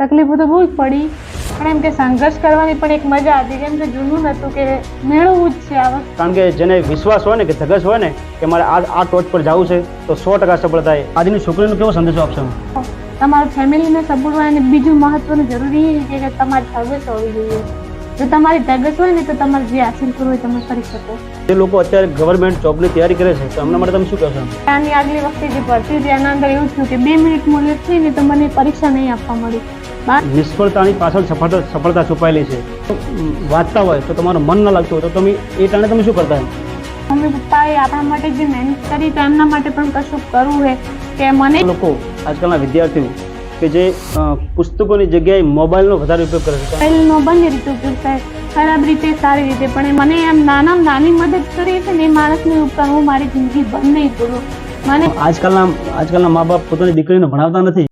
તકલીફો તો બહુ જ પડી. પણ એમ કે સંઘર્ષ કરવાની પણ એક મજા હતી કેમ કે જૂનું નહોતું કે મેળવવું જ છે આ વસ્તુ કારણ કે જેને વિશ્વાસ હોય ને કે ધગસ હોય ને કે મારે આ આ ટોચ પર જવું છે તો સો ટકા સફળ થાય. આજની છોકરીનો કેવો સંદેશો આપશો? તમારું ફેમિલીને સપોર્ટ હોય અને બીજું મહત્વનું જરૂરી એ છે કે તમારી ધગસ હોવી જોઈએ. જો તમારી ધગસ હોય ને તો તમારે જે હાસિલ કરવું હોય તમે કરી શકો. જે લોકો અત્યારે ગવર્મેન્ટ જોબની તૈયારી કરે છે તો એમના માટે તમે શું કહેશો? આની આગલી વખતે જે ભરતી હતી એના અંદર એવું થયું કે બે મિનિટ લેટ થઈ ને તો મને પરીક્ષા નહીં આપવા મળી. નિષ્ફળતાની પાછળ સફળતા સફળતા છુપાયેલી છે. વાંચતા હોય તો તમારું મન ન લાગતું હોય તો તમે એ ટાણે તમે શું કરતા મમ્મી પપ્પાએ આપણા માટે જે મહેનત કરી તો એમના માટે પણ કશું કરવું છે કે મને? લોકો આજકાલના વિદ્યાર્થીઓ કે જે પુસ્તકોની જગ્યાએ મોબાઈલનો વધારે ઉપયોગ કરે છે. મોબાઈલનો બંને રીતે ઉપયોગ થાય. ખરાબ રીતે સારી રીતે. પણ એ મને એમ નાના નાની મદદ કરી છે ને એ માણસની ઉપર હું મારી જિંદગી બંધ નહીં કરું મને આજકાલના આજકાલના મા બાપ પોતાની દીકરીને ભણાવતા નથી.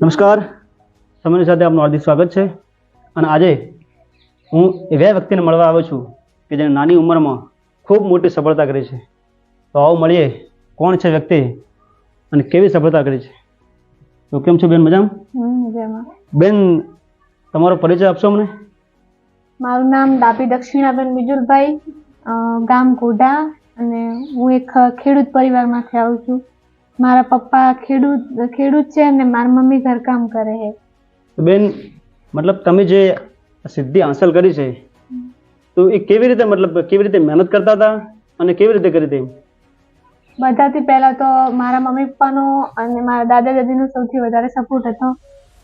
નમસ્કાર. સમયની સાથે આપનું હાર્દિક સ્વાગત છે. અને આજે હું એવા વ્યક્તિને મળવા આવ્યો છું કે જેણે નાની ઉંમરમાં ખૂબ મોટી સફળતા કરી છે. તો આવો મળીએ કોણ છે વ્યક્તિ અને કેવી સફળતા કરી છે. તો કેમ છો બેન મજામાં? બેન તમારો પરિચય આપશો અમને? મારું નામ ડાપી દક્ષિણાબેન બિજુલભાઈ ગામ ઘોડા અને હું એક ખેડૂત પરિવારમાંથી આવું છું. મારા પપ્પા ખેડૂત ખેડૂત છે અને મારી મમ્મી ઘરકામ કરે છે. તો બેન મતલબ તમે જે સિદ્ધિ હાંસલ કરી છે તો એ કેવી રીતે મતલબ કેવી રીતે મહેનત કરતા હતા અને કેવી રીતે કરી હતી બધાથી પહેલા તો મારા મમ્મી પપ્પાનો અને મારા દાદા દાદીનો સૌથી વધારે સપોર્ટ હતો.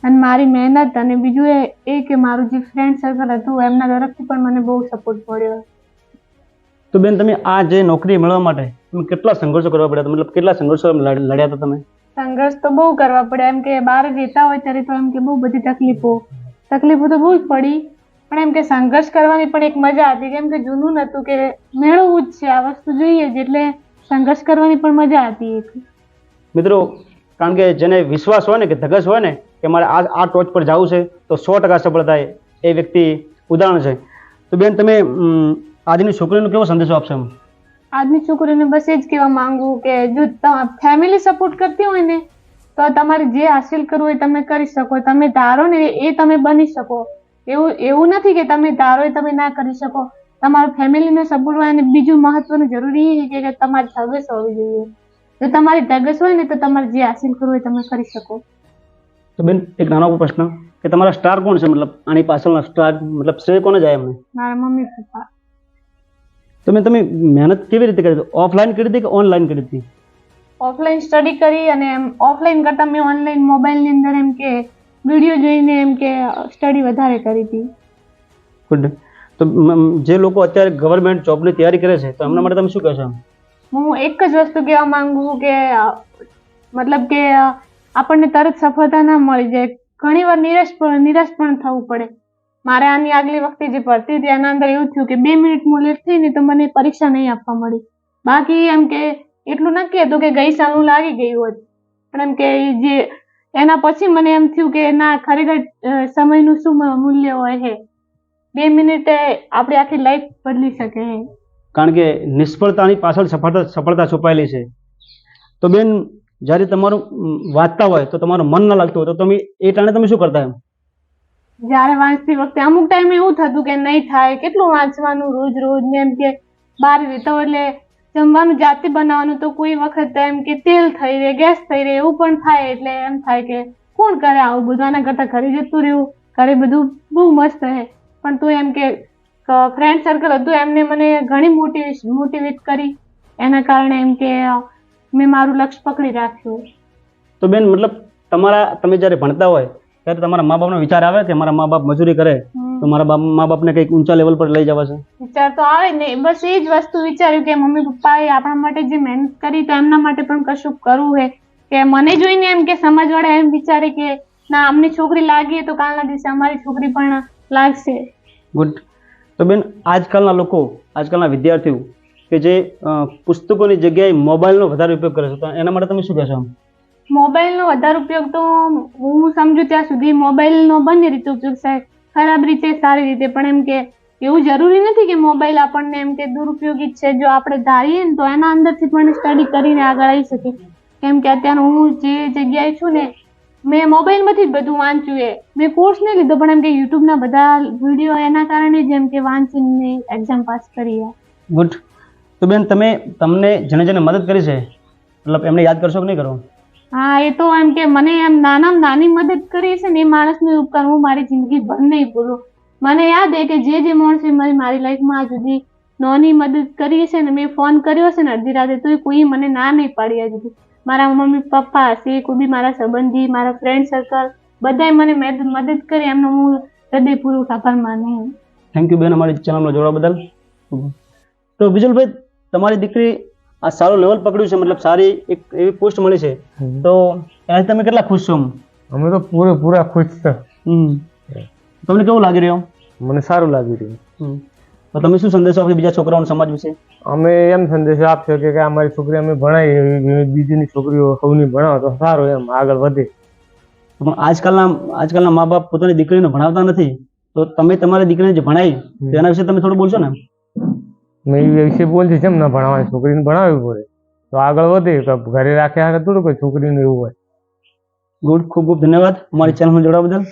અને મારી મહેનત અને બીજું એ એ કે મારું જે ફ્રેન્ડ સર્કલ હતું એમના તરફથી પણ મને બહુ સપોર્ટ મળ્યો. તો બેન તમે આ જે નોકરી મેળવવા માટે તમે કેટલા સંઘર્ષો કરવા પડ્યા મતલબ કેટલા સંઘર્ષો લડ- લડ્યા હતા તમે? સંઘર્ષ તો બહુ કરવા પડે. એમ કે બહાર રહેતા હોય ત્યારે તો એમ કે બહુ બધી તકલીફો. તકલીફો તો બહુ જ પડી. પણ એમ કે સંઘર્ષ કરવાની પણ એક મજા હતી. કેમ કે જૂનું નહોતું કે મેળવવું જ છે. આ વસ્તુ જોઈએ જ. એટલે સંઘર્ષ કરવાની પણ મજા હતી એક. મિત્રો, કારણ કે જેને વિશ્વાસ હોય ને કે ધગસ હોય ને કે મારે આ આ ટોચ પર જવું છે, તો સો ટકા સફળ થાય એ વ્યક્તિ ઉદાહરણ છે. તો બેન, તમે આજની છોકરીનો કેવો સંદેશો આપશો એમ? આજની છોકરીઓને બસ એ જ કહેવા માંગુ કે જો ફેમિલી સપોર્ટ કરતી હોય ને તો તમારે જે હાસિલ કરવું હોય તમે કરી શકો. તમે ધારો ને એ તમે બની શકો. એવું એવું નથી કે તમે ધારો એ તમે ના કરી શકો. તમારું ફેમિલીને સપોર્ટ હોય અને બીજું મહત્વનું જરૂરી એ છે કે તમારી ધગસ હોવી જોઈએ. જો તમારી ધગસ હોય ને તો તમારે જે હાસિલ કરવું હોય તમે કરી શકો. તો બેન એક નાનો પ્રશ્ન. કે તમારા સ્ટાર કોણ છે? મતલબ આની પાછળના સ્ટાર મતલબ શ્રેય કોને જાય એમને? મારા મમ્મી પપ્પા. તો મેં તમે મહેનત કેવી રીતે કરી? હતી ઓફલાઈન કરી હતી કે ઓનલાઈન કરી હતી? ઓફલાઈન સ્ટડી કરી અને એમ ઓફલાઈન કરતાં મેં ઓનલાઈન મોબાઈલની અંદર એમ કે વીડિયો જોઈને એમ કે સ્ટડી વધારે કરી હતી. ગુડ તો જે લોકો અત્યારે ગવર્મેન્ટ જોબની તૈયારી કરે છે તો એમના માટે તમે શું કહેશો હું એક જ વસ્તુ કહેવા માંગુ છું કે મતલબ કે આપણને તરત સફળતા ના મળી જાય. ઘણીવાર નિરાશ નિરાશ પણ થવું પડે. મારે આની આગલી વખતે જે ભરતી હતી એના અંદર એવું થયું કે બે મિનિટ લેટ થઈ ને તો મને પરીક્ષા નહીં આપવા મળી. બાકી એમ કે એટલું નક્કી હતું કે ગઈ સાલનું લાગી ગયું હોત. પણ એમ કે જે, એના પછી મને એમ થયું કે ના, ખરેખર સમયનું શું મૂલ્ય હોય છે બે મિનિટે આપણી આખી લાઈફ બદલી શકે છે કારણ કે નિષ્ફળતાની પાછળ સફળતા સફળતા છુપાયેલી છે. તો બેન, જ્યારે તમારું વાંચતા હોય તો તમારું મન ન લાગતું હોય તો તમે એ ટાણે તમે શું કરતા એમ? જ્યારે વાંચતી વખતે અમુક ટાઈમે એવું થતું કે નહીં થાય, કેટલું વાંચવાનું રોજ રોજ ને એમ કે બહાર હોય એટલે જમવાનું જાતે બનાવવાનું તો કોઈ વખત એમ કે તેલ થઈ રહે, ગેસ થઈ રહે, એવું પણ થાય એટલે એમ થાય કે કોણ કરે આવું બધું? આના કરતાં ઘરે જતું રહ્યું, ઘરે બધું બહુ મસ્ત રહે. પણ તું એમ કે ફ્રેન્ડ સર્કલ હતું, એમને મને ઘણી મોટિવેશ મોટિવેટ કરી. એના કારણે એમ કે મેં મારું લક્ષ્ય પકડી રાખ્યું. તો બેન, મતલબ તમારા, તમે જ્યારે ભણતા હોય ત્યારે તમારા મા બાપનો વિચાર આવે કે મારા મા બાપ મજૂરી કરે તો મારા બાપ મા બાપને કંઈક ઊંચા લેવલ પર લઈ જવા છે. વિચાર તો આવે ને બસ એ જ વસ્તુ વિચાર્યું કે મમ્મી પપ્પાએ આપણા માટે જે મહેનત કરી તો એમના માટે પણ કશું કરવું હે. કે મને જોઈને એમ કે સમાજવાળા એમ વિચારે કે ના અમને છોકરી લાગી તો કાલના દિવસે અમારી છોકરી પણ લાગશે. ગુડ તો બેન આજકાલના લોકો આજકાલના વિદ્યાર્થીઓ કે જે પુસ્તકોની જગ્યાએ મોબાઈલનો વધારે ઉપયોગ કરે છે તો એના માટે તમે શું કહેશો આમ? મોબાઈલનો વધારે ઉપયોગ તો હું સમજુ ત્યાં સુધી મોબાઈલનો બંને રીતે ઉપયોગ થાય. ખરાબ રીતે, સારી રીતે. પણ એમ કે એવું જરૂરી નથી કે મોબાઈલ આપણને એમ કે દુરુપયોગી છે. જો આપણે ધારીએ ને તો એના અંદરથી પણ સ્ટડી કરીને આગળ આવી શકીએ. કેમ કે અત્યારે હું જે જગ્યાએ છું ને, મેં મોબાઈલમાંથી જ બધું વાંચ્યું એ. મેં કોર્સ નહીં લીધો, પણ એમ કે યુટ્યુબના બધા વીડિયો એના કારણે જ એમ કે વાંચીને એક્ઝામ પાસ કરી ગુડ તો બેન, તમે, તમને જેને જેને મદદ કરી છે, મતલબ એમને યાદ કરશો કે નહીં કરો? હા, એ તો એમ કે મને એમ નાના નાની મદદ કરી છે ને એ માણસનું ઉપકાર હું મારી જિંદગી ભર નહીં ભૂલું. મને યાદ હે કે જે જે માણસે મારી મારી લાઈફમાં આજ સુધી નોની મદદ કરી છે ને મેં ફોન કર્યો છે ને અડધી રાતે તો કોઈ મને ના નહીં પાડી આજ સુધી. મારા મમ્મી, પપ્પા હશે કોઈ બી મારા સંબંધી, મારા ફ્રેન્ડ સર્કલ બધાએ મને મદદ કરી, એમનો હું હૃદયપૂર્વક આભાર માનું થેન્ક યુ બેન અમારી ચેનલમાં જોડવા બદલ. તો બીજુલભાઈ તમારી દીકરી આ સારું લેવલ પકડ્યું છે મતલબ સારી એક એવી પોસ્ટ મળી છે. તો એનાથી તમે કેટલા ખુશ છો અમે તો પૂરેપૂરા ખુશ છે. તમને કેવું લાગી રહ્યું? મને સારું લાગી રહ્યું. હમ. તો તમે શું સંદેશો આપશો બીજા છોકરાઓને સમાજ વિશે? અમે એમ સંદેશો આપશો કે કે અમારી છોકરી અમે ભણાવી બીજીની છોકરીઓ સૌની ભણાવો તો સારું એમ આગળ વધે. પણ આજકાલના આજકાલના મા બાપ પોતાની દીકરીને ભણાવતા નથી. તો તમે તમારી દીકરીને જે ભણાવી તેના વિશે તમે થોડું બોલશો ને મેં એ વિશે બોલતી જેમ ના ભણાવવાની છોકરીને ભણાવવી પડે. તો આગળ વધે ઘરે રાખ્યા થોડું, કોઈ છોકરીનું એવું હોય. ગુડ ખૂબ ખૂબ ધન્યવાદ. અમારી ચેનલમાં જોડવા બદલ.